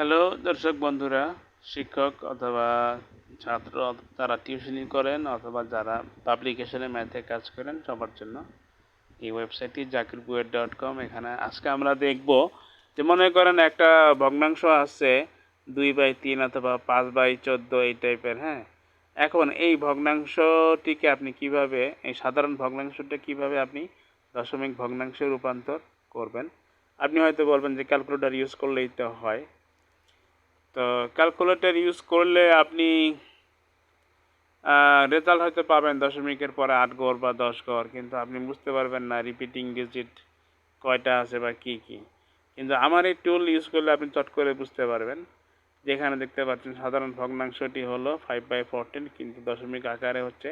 Hello, দর্শক বন্ধুরা, শিক্ষক অথবা ছাত্র তারা টিউশনি করেন অথবা যারা পাবলিকেশনে ম্যাথে কাজ করেন, সবার জন্য এই ওয়েবসাইটটি জাকির বুয়েট ডট কম এখানে আজকে আমরা দেখব যে মনে করেন একটা ভগ্নাংশ আছে দুই বাই তিন অথবা পাঁচ বাই চোদ্দ, এই টাইপের হ্যাঁ? এখন এই ভগ্নাংশটিকে আপনি কীভাবে, এই সাধারণ ভগ্নাংশটা কীভাবে আপনি দশমিক ভগ্নাংশে রূপান্তর করবেন? আপনি হয়তো বলবেন যে ক্যালকুলেটার ইউজ করলেই তো হয়। তো ক্যালকুলেটর ইউজ করলে আপনি রেজাল্ট হয়তো পাবেন দশমিকের পরে আট গড় বা দশ গড়, কিন্তু আপনি বুঝতে পারবেন না রিপিটিং ডিজিট কয়টা আছে বা কি কি। কিন্তু আমার এই টুল ইউজ করলে আপনি চট করে বুঝতে পারবেন। যেখানে দেখতে পাচ্ছেন সাধারণ ভগ্নাংশটি হলো ফাইভ বাই ফোরটিন কিন্তু দশমিক আকারে হচ্ছে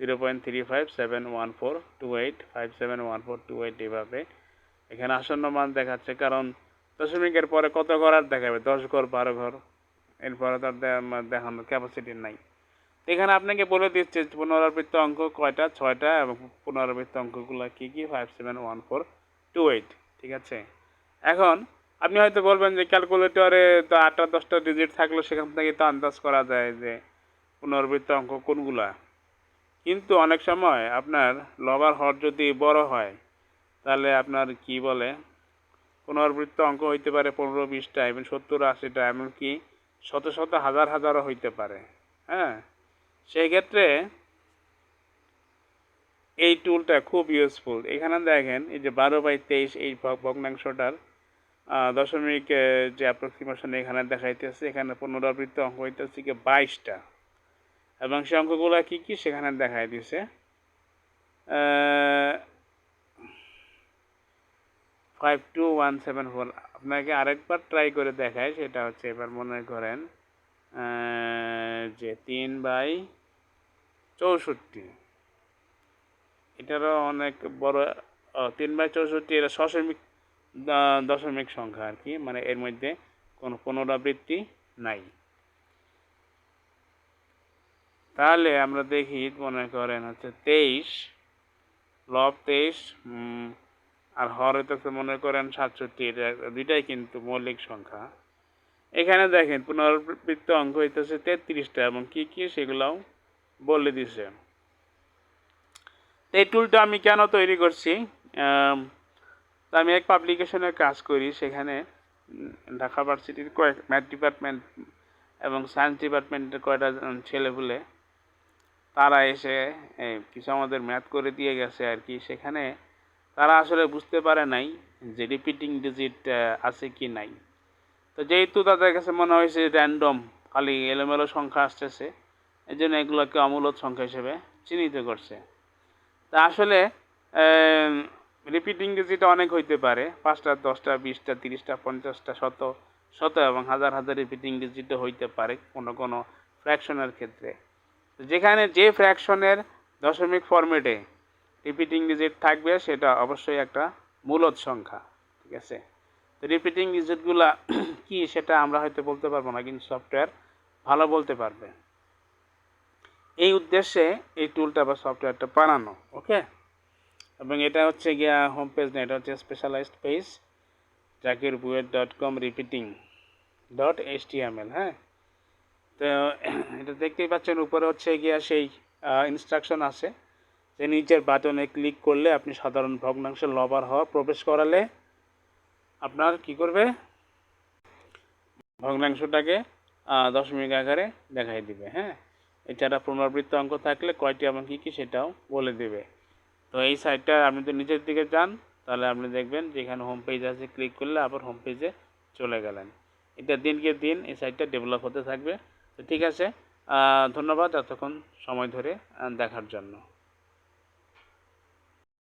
zero point three five seven one four two eight five seven one four two eight এভাবে। এখানে আসন্ন মান দেখাচ্ছে, কারণ দশমিকের পরে কত ঘর আর দেখাবে? দশ ঘর, বারো ঘর। এরপরে তার দেখানোর ক্যাপাসিটি নাই। এখানে আপনাকে বলে দিচ্ছে পুনরাবৃত্ত অঙ্ক কয়টা? ছয়টা এবং পুনরাবৃত্ত অঙ্কগুলো কী কী? Five seven one four two eight ঠিক আছে? এখন আপনি হয়তো বলবেন যে ক্যালকুলেটরে তো আটটা, দশটা ডিজিট থাকলে সেখান থেকে তো আন্দাজ করা যায় যে পুনরাবৃত্ত অঙ্ক কোনগুলা। কিন্তু অনেক সময় আপনার লবার হর যদি বড় হয়, তাহলে আপনার কি বলে? পুনরাবৃত্ত অঙ্ক হইতে পারে পনেরো বিশটা এবং সত্তর আশিটা এমনকি শত শত হাজার হাজারও হইতে পারে হ্যাঁ? সেই ক্ষেত্রে এই টুলটা খুব ইউজফুল এখানে দেখেন, এই যে বারো বাই তেইশ, এই ভগ্নাংশটার দশমিক যে অ্যাপ্রক্সিমেশন এখানে দেখাইতেছে, এখানে পুনরাবৃত্ত অঙ্ক হইতেছে কি বাইশটা এবং সে অঙ্কগুলো কী কী সেখানে দেখাই দিছে? Five two one seven four আপনাকে আরেকবার ট্রাই করে দেখায় সেটা হচ্ছে এবার মনে করেন যে তিন বাই চৌষট্টি। এটারও অনেক বড় তিন বাই চৌষট্টি, এটা সশমিক দশমিক সংখ্যা আর কি মানে এর মধ্যে কোনো পুনরাবৃত্তি নাই। তাহলে আমরা দেখি, মনে করেন হচ্ছে তেইশ, লব তেইশ আর হর হইতেছে মনে করেন সাতষট্টি দুইটাই কিন্তু মৌলিক সংখ্যা। এখানে দেখেন পুনরাবৃত্ত অঙ্ক হইতেছে তেত্রিশটা এবং কি কি সেগুলাও বলে দিছে। এই টুলটা আমি কেন তৈরি করছি? আমি এক পাবলিকেশনের কাজ করি, সেখানে ঢাকা ভার্সিটির কয়েক ম্যাথ ডিপার্টমেন্ট এবং সায়েন্স ডিপার্টমেন্টের কয়টা ছেলেপুলে তারা এসে কিছু আমাদের ম্যাথ করে দিয়ে গেছে আর কি। সেখানে তারা আসলে বুঝতে পারে নাই যে রিপিটিং ডিজিট আছে কি নাই। তো যেহেতু তাদের কাছে মনে হয়েছে র্যান্ডম খালি এলোমেলো সংখ্যা আসতেছে এই জন্য এগুলোকে অমূলত সংখ্যা হিসেবে চিহ্নিত করছে। তা আসলে রিপিটিং ডিজিট অনেক হইতে পারে, পাঁচটা, দশটা, বিশটা, তিরিশটা, পঞ্চাশটা, শত শত এবং হাজার হাজার রিপিটিং ডিজিটও হইতে পারে কোনো কোনো ফ্র্যাকশনের ক্ষেত্রে। যেখানে যে ফ্র্যাকশনের দশমিক ফরম্যাটে রিপিটিং ডিজিট থাকবে, সেটা অবশ্যই একটা মূলত সংখ্যা, ঠিক আছে? তো রিপিটিং ডিজিটগুলা কি সেটা আমরা হয়তো বলতে পারব না, কিন্তু সফটওয়্যার ভালো বলতে পারবে। এই উদ্দেশ্যে এই টুলটা বা সফটওয়্যারটা বানানো ওকে এবং এটা হচ্ছে গিয়া হোম পেজ না, এটা হচ্ছে specialised page Zakir BUET dot com repeating dot H হ্যাঁ? তো এটা দেখতেই পাচ্ছেন, উপরে হচ্ছে গিয়া সেই ইনস্ট্রাকশন আছে। যে নিচের বাটনে ক্লিক করলে আপনি সাধারণ ভগ্নাংশের লবার হওয়া প্রবেশ করালে আপনার কি করবে? ভগ্নাংশটাকে দশমিক আকারে দেখাই দিবে হ্যাঁ? এছাড়া পুনরাবৃত্ত অঙ্ক থাকলে কয়টি এবং কী কী সেটাও বলে দেবে। তো এই সাইটটা আপনি তো নিচের দিকে যান, তাহলে আপনি দেখবেন যেখানে হোম পেজ আছে ক্লিক করলে আবার হোম পেজে চলে গেলেন। এটা দিনকে দিন এই সাইটটা ডেভেলপ হতে থাকবে। তো ঠিক আছে ধন্যবাদ এতক্ষণ সময় ধরে দেখার জন্য।